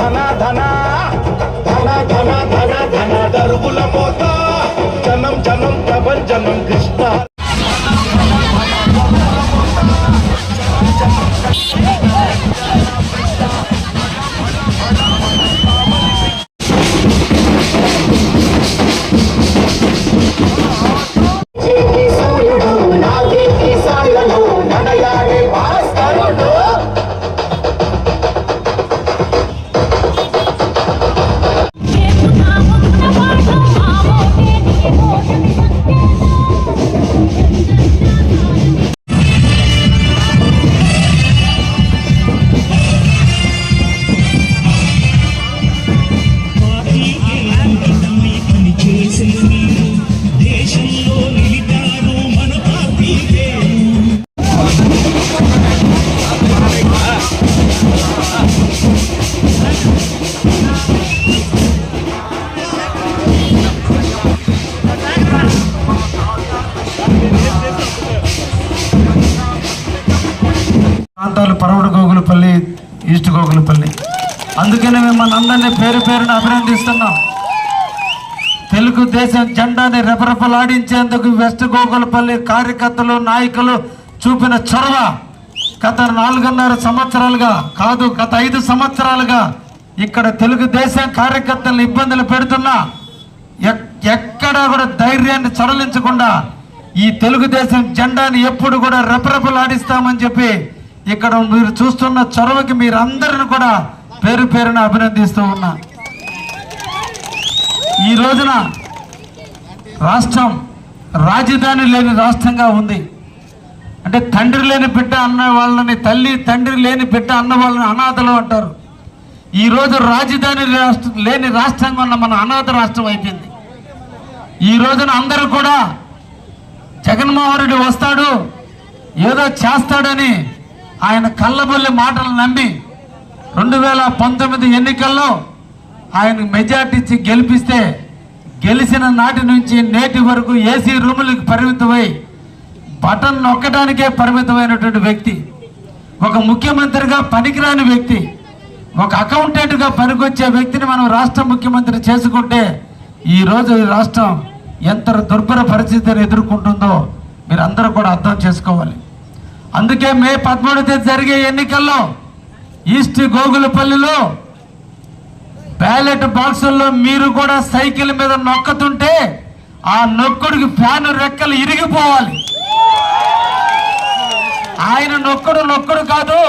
धना धना ఈస్ట్ గోగులపల్లి అందుకనే మిమ్మల్ని అందరినీ పేరు పేరును అభినందిస్తున్నాం. తెలుగుదేశం జెండాని రెపరెపలాడించేందుకు వెస్ట్ గోకులపల్లి కార్యకర్తలు నాయకులు చూపిన చొరవ గత నాలుగున్నర సంవత్సరాలుగా కాదు గత ఐదు సంవత్సరాలుగా ఇక్కడ తెలుగుదేశం కార్యకర్తలను ఇబ్బందులు పెడుతున్నా ఎక్కడా కూడా ధైర్యాన్ని చడలించకుండా ఈ తెలుగుదేశం జెండాని ఎప్పుడు కూడా రెపరెపలాడిస్తామని చెప్పి ఇక్కడ మీరు చూస్తున్న చొరవకి మీరందరిని కూడా పేరు పేరున అభినందిస్తూ ఉన్నా. ఈ రోజున రాష్ట్రం రాజధాని లేని రాష్ట్రంగా ఉంది. అంటే తండ్రి లేని బిడ్డ అన్న వాళ్ళని తల్లి తండ్రి లేని బిడ్డ అన్న వాళ్ళని అనాథలు అంటారు. ఈ రోజు రాజధాని రాష్ట్ర లేని రాష్ట్రంగా ఉన్న మన అనాథ రాష్ట్రం అయిపోయింది. ఈ రోజున అందరూ కూడా జగన్మోహన్ రెడ్డి వస్తాడు ఏదో చేస్తాడని ఆయన కళ్ళబొల్లి మాటలు నమ్మి రెండు వేల పంతొమ్మిది ఎన్నికల్లో ఆయన మెజార్టీ ఇచ్చి గెలిపిస్తే గెలిచిన నాటి నుంచి నేటి వరకు ఏసీ రూములకు పరిమితమై బటన్ నొక్కడానికే పరిమితమైనటువంటి వ్యక్తి. ఒక ముఖ్యమంత్రిగా పనికిరాని వ్యక్తి. ఒక అకౌంటెంట్గా పనికొచ్చే వ్యక్తిని మనం రాష్ట్ర ముఖ్యమంత్రి చేసుకుంటే ఈ రోజు ఈ రాష్ట్రం ఎంత దుర్భర పరిస్థితిని ఎదుర్కొంటుందో మీరు అందరూ కూడా అర్థం చేసుకోవాలి. అందుకే మే పదమూడు తేదీ జరిగే ఎన్నికల్లో ఈస్ట్ గోగులపల్లిలో బ్యాలెట్ బాక్సుల్లో మీరు కూడా సైకిల్ మీద నొక్కుతుంటే ఆ నొక్కుడికి ఫ్యాన్ రెక్కలు ఇరిగిపోవాలి. ఆయన నొక్కుడు నొక్కుడు కాదు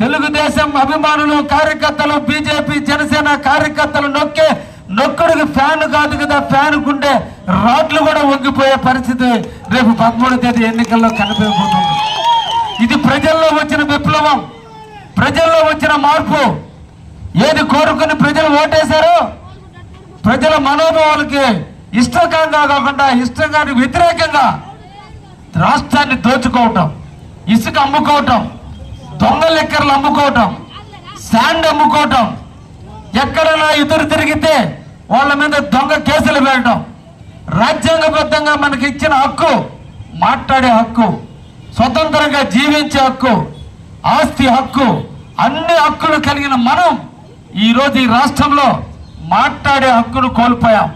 తెలుగుదేశం అభిమానులు కార్యకర్తలు బీజేపీ జనసేన కార్యకర్తలు నొక్కే నొక్కడికి ఫ్యాన్ కాదు కదా ఫ్యాన్ ఉండే రాడ్లు కూడా వంగిపోయే పరిస్థితి రేపు పదమూడు తేదీ ఎన్నికల్లో కనిపించబోతుంది. ఇది ప్రజల్లో వచ్చిన విప్లవం. ప్రజల్లో వచ్చిన మార్పు. ఏది కోరుకుని ప్రజలు ఓటేశారో ప్రజల మనోభావాలకి ఇష్టంగా కాకుండా ఇష్టంగా వ్యతిరేకంగా రాష్ట్రాన్ని దోచుకోవటం ఇసుక అమ్ముకోవటం దొంగ లెక్కర్లు అమ్ముకోవటం శాండ్ అమ్ముకోవటం ఎక్కడైనా ఎదురు తిరిగితే వాళ్ళ మీద దొంగ కేసులు పెట్టడం రాజ్యాంగబద్ధంగా మనకి ఇచ్చిన హక్కు మాట్లాడే హక్కు. స్వతంత్రంగా జీవించే హక్కు ఆస్తి హక్కు అన్ని హక్కులు కలిగిన మనం ఈరోజు ఈ రాష్ట్రంలో మాట్లాడే హక్కును కోల్పోయాం.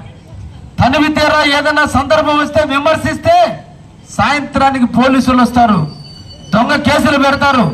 తనివి తీరా ఏదైనా సందర్భం వస్తే విమర్శిస్తే సాయంత్రానికి పోలీసులు వస్తారు దొంగ కేసులు పెడతారు